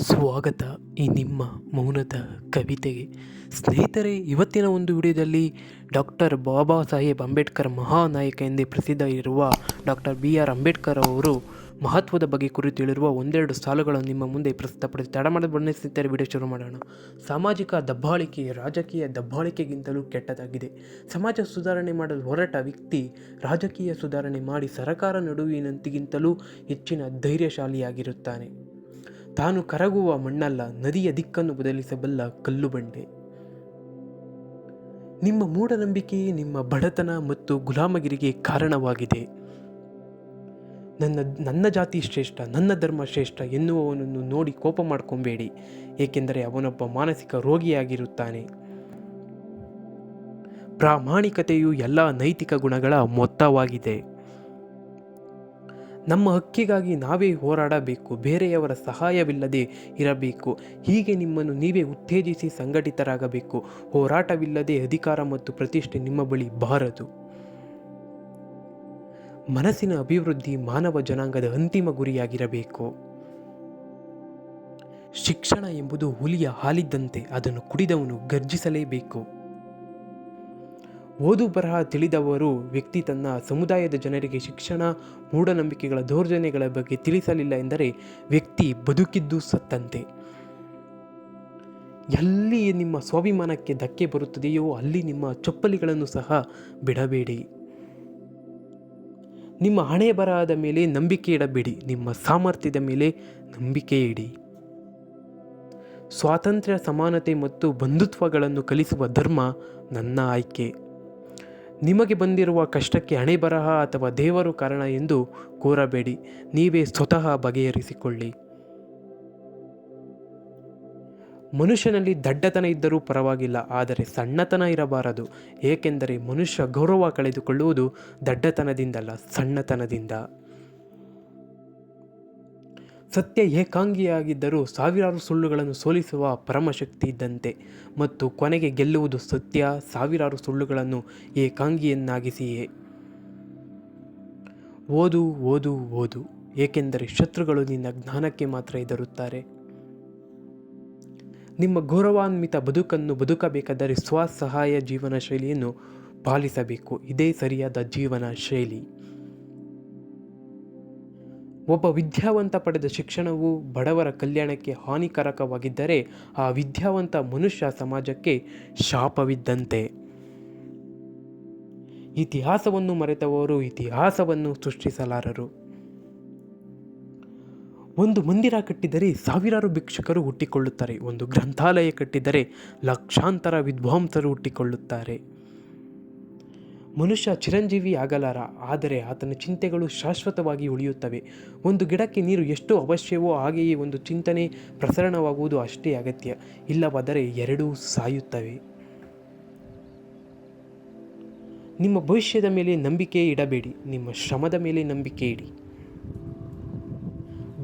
ಸ್ವಾಗತ ಈ ನಿಮ್ಮ ಮೌನದ ಕವಿತೆಗೆ. ಸ್ನೇಹಿತರೆ, ಇವತ್ತಿನ ಒಂದು ವಿಡಿಯೋದಲ್ಲಿ ಡಾಕ್ಟರ್ ಬಾಬಾ ಸಾಹೇಬ್ ಅಂಬೇಡ್ಕರ್ ಮಹಾನಾಯಕ ಎಂದೇ ಪ್ರಸಿದ್ಧ ಇರುವ ಡಾಕ್ಟರ್ ಬಿ ಆರ್ ಅಂಬೇಡ್ಕರ್ ಅವರು ಮಹತ್ವದ ಬಗ್ಗೆ ಕುರಿತು ಹೇಳಿರುವ ಒಂದೆರಡು ಸಾಲುಗಳನ್ನು ನಿಮ್ಮ ಮುಂದೆ ಪ್ರಸ್ತುತಪಡಿಸಿ ತಡ ಮಾಡದ ಬನ್ನಿ ಸ್ನೇಹಿತರೆ, ವಿಡಿಯೋ ಶುರು ಮಾಡೋಣ. ಸಾಮಾಜಿಕ ದಬ್ಬಾಳಿಕೆ, ರಾಜಕೀಯ ದಬ್ಬಾಳಿಕೆಗಿಂತಲೂ ಕೆಟ್ಟದಾಗಿದೆ. ಸಮಾಜ ಸುಧಾರಣೆ ಮಾಡಲು ಹೊರಟ ವ್ಯಕ್ತಿ ರಾಜಕೀಯ ಸುಧಾರಣೆ ಮಾಡಿ ಸರಕಾರ ನಡುವಿನಂತಿಗಿಂತಲೂ ಹೆಚ್ಚಿನ ಧೈರ್ಯಶಾಲಿಯಾಗಿರುತ್ತಾನೆ. ತಾನು ಕರಗುವ ಮಣ್ಣಲ್ಲ, ನದಿಯ ದಿಕ್ಕನ್ನು ಬದಲಿಸಬಲ್ಲ ಕಲ್ಲು ಬಂಡೆ. ನಿಮ್ಮ ಮೂಢನಂಬಿಕೆಯೇ ನಿಮ್ಮ ಬಡತನ ಮತ್ತು ಗುಲಾಮಗಿರಿಗೆ ಕಾರಣವಾಗಿದೆ. ನನ್ನ ನನ್ನ ಜಾತಿ ಶ್ರೇಷ್ಠ, ನನ್ನ ಧರ್ಮ ಶ್ರೇಷ್ಠ ಎನ್ನುವವನನ್ನು ನೋಡಿ ಕೋಪ ಮಾಡ್ಕೊಬೇಡಿ, ಏಕೆಂದರೆ ಅವನೊಬ್ಬ ಮಾನಸಿಕ ರೋಗಿಯಾಗಿರುತ್ತಾನೆ. ಪ್ರಾಮಾಣಿಕತೆಯು ಎಲ್ಲ ನೈತಿಕ ಗುಣಗಳ ಮೊತ್ತವಾಗಿದೆ. ನಮ್ಮ ಹಕ್ಕಿಗಾಗಿ ನಾವೇ ಹೋರಾಡಬೇಕು, ಬೇರೆಯವರ ಸಹಾಯವಿಲ್ಲದೆ ಇರಬೇಕು. ಹೀಗೆ ನಿಮ್ಮನ್ನು ನೀವೇ ಉತ್ತೇಜಿಸಿ ಸಂಘಟಿತರಾಗಬೇಕು. ಹೋರಾಟವಿಲ್ಲದೆ ಅಧಿಕಾರ ಮತ್ತು ಪ್ರತಿಷ್ಠೆ ನಿಮ್ಮ ಬಳಿ ಬಾರದು. ಮನಸ್ಸಿನ ಅಭಿವೃದ್ಧಿ ಮಾನವ ಜನಾಂಗದ ಅಂತಿಮ ಗುರಿಯಾಗಿರಬೇಕು. ಶಿಕ್ಷಣ ಎಂಬುದು ಹುಲಿಯ ಹಾಲಿದ್ದಂತೆ ಅದನ್ನು ಕುಡಿದವನು ಗರ್ಜಿಸಲೇಬೇಕು. ಓದು ಬರಹ ತಿಳಿದವರು ವ್ಯಕ್ತಿ ತನ್ನ ಸಮುದಾಯದ ಜನರಿಗೆ ಶಿಕ್ಷಣ, ಮೂಢನಂಬಿಕೆಗಳ ದೌರ್ಜನ್ಯಗಳ ಬಗ್ಗೆ ತಿಳಿಸಲಿಲ್ಲ ಎಂದರೆ ವ್ಯಕ್ತಿ ಬದುಕಿದ್ದು ಸತ್ತಂತೆ. ಎಲ್ಲಿ ನಿಮ್ಮ ಸ್ವಾಭಿಮಾನಕ್ಕೆ ಧಕ್ಕೆ ಬರುತ್ತದೆಯೋ ಅಲ್ಲಿ ನಿಮ್ಮ ಚಪ್ಪಲಿಗಳನ್ನು ಸಹ ಬಿಡಬೇಡಿ. ನಿಮ್ಮ ಹಣೆ ಬರಹದ ಮೇಲೆ ನಂಬಿಕೆ ಇಡಬೇಡಿ, ನಿಮ್ಮ ಸಾಮರ್ಥ್ಯದ ಮೇಲೆ ನಂಬಿಕೆ ಇಡಿ. ಸ್ವಾತಂತ್ರ್ಯ, ಸಮಾನತೆ ಮತ್ತು ಬಂಧುತ್ವಗಳನ್ನು ಕಲಿಸುವ ಧರ್ಮ ನನ್ನ ಆಯ್ಕೆ. ನಿಮಗೆ ಬಂದಿರುವ ಕಷ್ಟಕ್ಕೆ ಹಣೆ ಬರಹ ಅಥವಾ ದೇವರು ಕಾರಣ ಎಂದು ಕೋರಬೇಡಿ. ನೀವೇ ಸ್ವತಃ ಬಗೆಹರಿಸಿಕೊಳ್ಳಿ. ಮನುಷ್ಯನಲ್ಲಿ ದಡ್ಡತನ ಇದ್ದರೂ ಪರವಾಗಿಲ್ಲ, ಆದರೆ ಸಣ್ಣತನ ಇರಬಾರದು. ಏಕೆಂದರೆ ಮನುಷ್ಯ ಗೌರವ ಕಳೆದುಕೊಳ್ಳುವುದು ದಡ್ಡತನದಿಂದಲ್ಲ, ಸಣ್ಣತನದಿಂದ. ಸತ್ಯ ಏಕಾಂಗಿಯಾಗಿದ್ದರೂ ಸಾವಿರಾರು ಸುಳ್ಳುಗಳನ್ನು ಸೋಲಿಸುವ ಪರಮಶಕ್ತಿ ಇದ್ದಂತೆ ಮತ್ತು ಕೊನೆಗೆ ಗೆಲ್ಲುವುದು ಸತ್ಯ, ಸಾವಿರಾರು ಸುಳ್ಳುಗಳನ್ನು ಏಕಾಂಗಿಯನ್ನಾಗಿಸಿಯೇ. ಓದು ಓದು ಓದು, ಏಕೆಂದರೆ ಶತ್ರುಗಳು ನಿನ್ನ ಜ್ಞಾನಕ್ಕೆ ಮಾತ್ರ ಹೆದರುತ್ತಾರೆ. ನಿಮ್ಮ ಗೌರವಾನ್ವಿತ ಬದುಕನ್ನು ಬದುಕಬೇಕಾದರೆ ಸ್ವಸಹಾಯ ಜೀವನ ಶೈಲಿಯನ್ನು ಪಾಲಿಸಬೇಕು. ಇದೇ ಸರಿಯಾದ ಜೀವನ ಶೈಲಿ ಒಬ್ಬ ವಿದ್ಯಾವಂತ ಪಡೆದ ಶಿಕ್ಷಣವು ಬಡವರ ಕಲ್ಯಾಣಕ್ಕೆ ಹಾನಿಕಾರಕವಾಗಿದ್ದರೆ ಆ ವಿದ್ಯಾವಂತ ಮನುಷ್ಯ ಸಮಾಜಕ್ಕೆ ಶಾಪವಿದ್ದಂತೆ. ಇತಿಹಾಸವನ್ನು ಮರೆತವರು ಇತಿಹಾಸವನ್ನು ಸೃಷ್ಟಿಸಲಾರರು. ಒಂದು ಮಂದಿರ ಕಟ್ಟಿದರೆ ಸಾವಿರಾರು ಭಿಕ್ಷುಕರು ಹುಟ್ಟಿಕೊಳ್ಳುತ್ತಾರೆ, ಒಂದು ಗ್ರಂಥಾಲಯ ಕಟ್ಟಿದರೆ ಲಕ್ಷಾಂತರ ವಿದ್ವಾಂಸರು ಹುಟ್ಟಿಕೊಳ್ಳುತ್ತಾರೆ. ಮನುಷ್ಯ ಚಿರಂಜೀವಿ ಆಗಲಾರ, ಆದರೆ ಆತನ ಚಿಂತೆಗಳು ಶಾಶ್ವತವಾಗಿ ಉಳಿಯುತ್ತವೆ. ಒಂದು ಗಿಡಕ್ಕೆ ನೀರು ಎಷ್ಟು ಅವಶ್ಯವೋ ಹಾಗೆಯೇ ಒಂದು ಚಿಂತನೆ ಪ್ರಸರಣವಾಗುವುದು ಅಷ್ಟೇ ಅಗತ್ಯ. ಇಲ್ಲವಾದರೆ ಎರಡೂ ಸಾಯುತ್ತವೆ. ನಿಮ್ಮ ಭವಿಷ್ಯದ ಮೇಲೆ ನಂಬಿಕೆ ಇಡಬೇಡಿ, ನಿಮ್ಮ ಶ್ರಮದ ಮೇಲೆ ನಂಬಿಕೆ ಇಡಿ.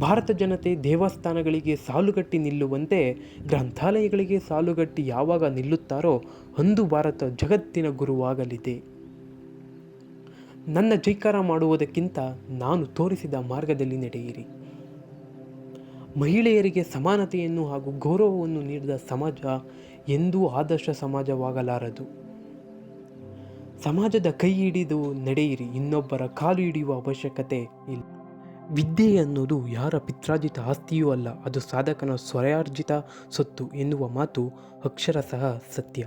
ಭಾರತ ಜನತೆ ದೇವಸ್ಥಾನಗಳಿಗೆ ಸಾಲುಗಟ್ಟಿ ನಿಲ್ಲುವಂತೆ, ಗ್ರಂಥಾಲಯಗಳಿಗೆ ಸಾಲುಗಟ್ಟಿ ಯಾವಾಗ ನಿಲ್ಲುತ್ತಾರೋ, ಅಂದು ಭಾರತ ಜಗತ್ತಿನ ಗುರುವಾಗಲಿದೆ. ನನ್ನ ಜೈಕಾರ ಮಾಡುವುದಕ್ಕಿಂತ ನಾನು ತೋರಿಸಿದ ಮಾರ್ಗದಲ್ಲಿ ನಡೆಯಿರಿ. ಮಹಿಳೆಯರಿಗೆ ಸಮಾನತೆಯನ್ನು ಹಾಗೂ ಗೌರವವನ್ನು ನೀಡಿದ ಸಮಾಜ ಎಂದೂ ಆದರ್ಶ ಸಮಾಜವಾಗಲಾರದು. ಸಮಾಜದ ಕೈ ಹಿಡಿದು ನಡೆಯಿರಿ, ಇನ್ನೊಬ್ಬರ ಕಾಲು ಹಿಡಿಯುವ ಅವಶ್ಯಕತೆ ಇಲ್ಲ. ವಿದ್ಯೆ ಅನ್ನೋದು ಯಾರ ಪಿತ್ರಾರ್ಜಿತ ಆಸ್ತಿಯೂ ಅಲ್ಲ, ಅದು ಸಾಧಕನ ಸ್ವರಾರ್ಜಿತ ಸೊತ್ತು ಎನ್ನುವ ಮಾತು ಅಕ್ಷರಶಃ ಸತ್ಯ.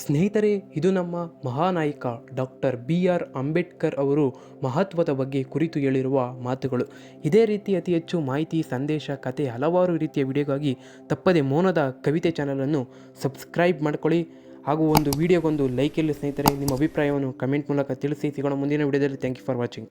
ಸ್ನೇಹಿತರೆ, ಇದು ನಮ್ಮ ಮಹಾನಾಯಕ ಡಾಕ್ಟರ್ ಬಿ ಆರ್ ಅಂಬೇಡ್ಕರ್ ಅವರು ಮಹತ್ವದ ಬಗ್ಗೆ ಕುರಿತು ಹೇಳಿರುವ ಮಾತುಗಳು. ಇದೇ ರೀತಿ ಅತಿ ಹೆಚ್ಚು ಮಾಹಿತಿ, ಸಂದೇಶ, ಕತೆ ಹಲವಾರು ರೀತಿಯ ವಿಡಿಯೋಗಾಗಿ ತಪ್ಪದೆ ಮೌನದ ಕವಿತೆ ಚಾನಲನ್ನು ಸಬ್ಸ್ಕ್ರೈಬ್ ಮಾಡ್ಕೊಳ್ಳಿ. ಹಾಗೂ ಒಂದು ವಿಡಿಯೋಗೊಂದು ಲೈಕ್ ಇಲ್ಲಿ ಸ್ನೇಹಿತರೆ, ನಿಮ್ಮ ಅಭಿಪ್ರಾಯವನ್ನು ಕಮೆಂಟ್ ಮೂಲಕ ತಿಳಿಸಿ. ಸಿಗೋಣ ಮುಂದಿನ ವಿಡಿಯೋದಲ್ಲಿ. Thank you for watching.